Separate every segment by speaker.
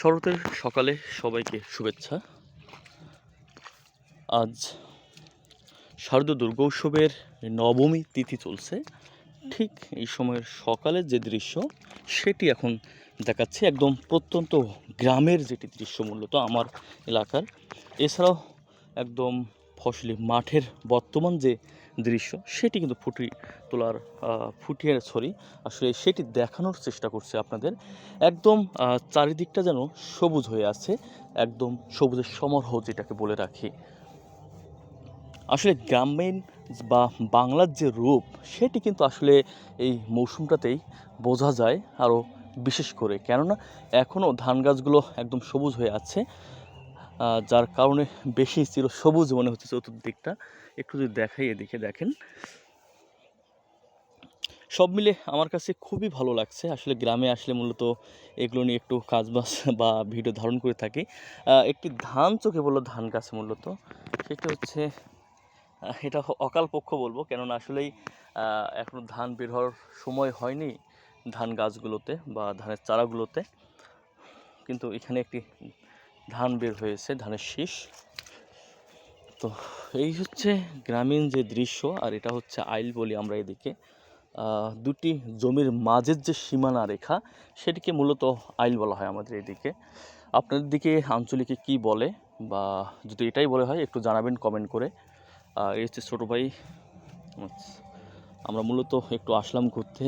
Speaker 1: শরতের সকালে সবাইকে শুভেচ্ছা। আজ শারদ দুর্গোৎসবের নবমী তিথি চলছে। ঠিক এই সময়ের সকালে যে দৃশ্য, সেটি এখন দেখাচ্ছে। একদম প্রত্যন্ত গ্রামের যেটি দৃশ্য, মূলত আমার এলাকার। এছাড়াও একদম ফসলি মাঠের বর্তমান যে দৃশ্য, সেটি কিন্তু ফুটি তোলার ফুটিয়ে, সরি, আসলে সেটি দেখানোর চেষ্টা করছে আপনাদের। একদম চারিদিকটা যেন সবুজ হয়ে আছে, একদম সবুজের সমারোহ যেটাকে বলে রাখি। আসলে গ্রামীণ বা বাংলার যে রূপ, সেটি কিন্তু আসলে এই মৌসুমটাতেই বোঝা যায় আরও বিশেষ করে। কেননা, এখনও ধান গাছগুলো একদম সবুজ হয়ে আছে। যার কারণে বেশি চির সবুজ মনে হচ্ছে চতুর্দিকটা। একটু যদি দেখাই এদিকে দেখেন। সব মিলে আমার কাছে খুবই ভালো লাগছে। আসলে গ্রামে আসলে মূলত এগুলো নিয়ে একটু কাজবাজ বা ভিডিও ধারণ করে থাকি। একটি ধান চোখে বলল ধান গাছ মূলত। সেটা হচ্ছে এটা অকাল পক্ষ বলব। কেননা আসলেই আহ, এখনও ধান বের হওয়ার সময় হয়নি ধান গাছগুলোতে বা ধানের চারাগুলোতে। কিন্তু এখানে একটি ধান বের হয়েছে ধানের শীষ। তো এই হচ্ছে গ্রামীণ যে দৃশ্য আর এটা হচ্ছে আইল বলি আমরা এদিকে। দুটি জমির মাঝের যে সীমানা রেখা সেটিকে মূলত আইল বলা হয় আমাদের এদিকে। আপনাদের দিকে আঞ্চলিকে কি বলে বা যদি এটাই বলে হয় একটু জানাবেন কমেন্ট করে। এই হচ্ছে ছোটো ভাই। আচ্ছা, আমরা মূলত একটু আসলাম ঘুরতে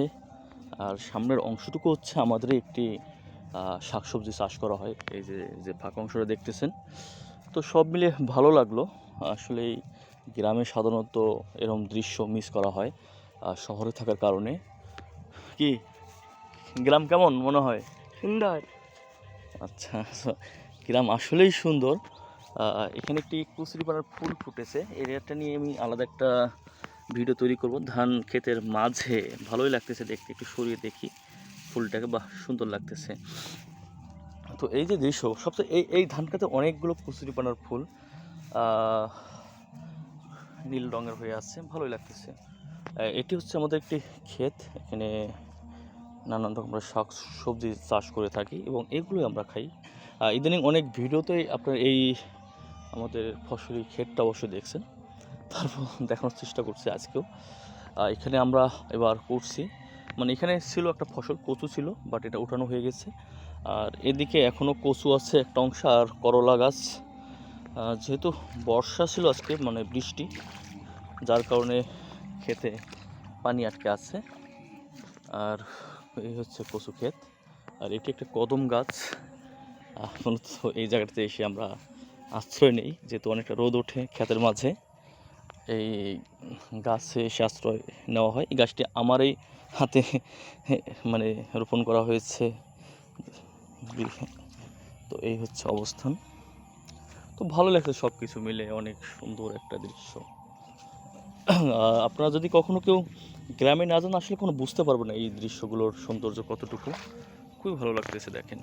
Speaker 1: আর সামনের অংশটুকু হচ্ছে আমাদের একটি শাকসবজি চাষ করা হয় এই যে যে ফাঁকা অংশটা দেখতেছেন। তো সব মিলে ভালো লাগল। আসলে এই গ্রামে সাধারণত এরকম দৃশ্য মিস করা হয় আর শহরে থাকার কারণে। কি? গ্রাম কেমন মনে হয়?
Speaker 2: সুন্দর।
Speaker 1: আচ্ছা গ্রাম আসলেই সুন্দর। এখানে একটি কুচুরিপানার ফুল ফুটেছে। এরিয়াটা নিয়ে আমি আলাদা একটা ভিডিও তৈরি করব। ধান ক্ষেতের মাঝে। ভালোই লাগতেছে দেখতে একটু সরিয়ে দেখি। ফুলটাকে, বাহ, সুন্দর লাগতেছে। তো এই যে দৃশ্য, সবচেয়ে এই এই ধান খেতে অনেকগুলো কুচুরিপানার ফুল নীল রঙের হয়ে আছে, ভালোই লাগতেছে। এটি হচ্ছে আমাদের একটি ক্ষেত, এখানে নানান রকমের শাক, সবজি চাষ করে থাকি এবং এগুলোই আমরা খাই। ইদানিং অনেক ভিডিওতেই আপনার এই আমাদের ফসলি ক্ষেতটা অবশ্যই দেখছেন। তারপর দেখানোর চেষ্টা করছি আজকেও। এখানে আমরা এবার করছি। মানে এখানে ছিল একটা ফসল, কচু ছিল বাট এটা উঠানো হয়ে গেছে। আর এদিকে এখনও কচু আছে একটা অংশ, আর করলা গাছ। যেহেতু বর্ষা ছিল আজকে মানে বৃষ্টি, যার কারণে খেতে পানি আটকে আছে। আর এই হচ্ছে কচু ক্ষেত, আর এটি একটা কদম গাছ। মূলত এই জায়গাটাতে এসে আমরা আশ্রয় নেই, যেহেতু অনেকটা রোদ ওঠে ক্ষেতের মাঝে। এই গাছে এসে আশ্রয় নেওয়া হয়। এই গাছটি আমারই হাতে মানে রোপণ করা হয়েছে। তো এই হচ্ছে অবস্থান। তো ভালো লাগছে সব কিছু মিলে, অনেক সুন্দর একটা দৃশ্য। আপনারা যদি কখনো কেউ গ্রামে না যান, আসলে কোনো বুঝতে পারব না এই দৃশ্যগুলোর সৌন্দর্য কতটুকু। খুবই ভালো লাগতেছে দেখেন।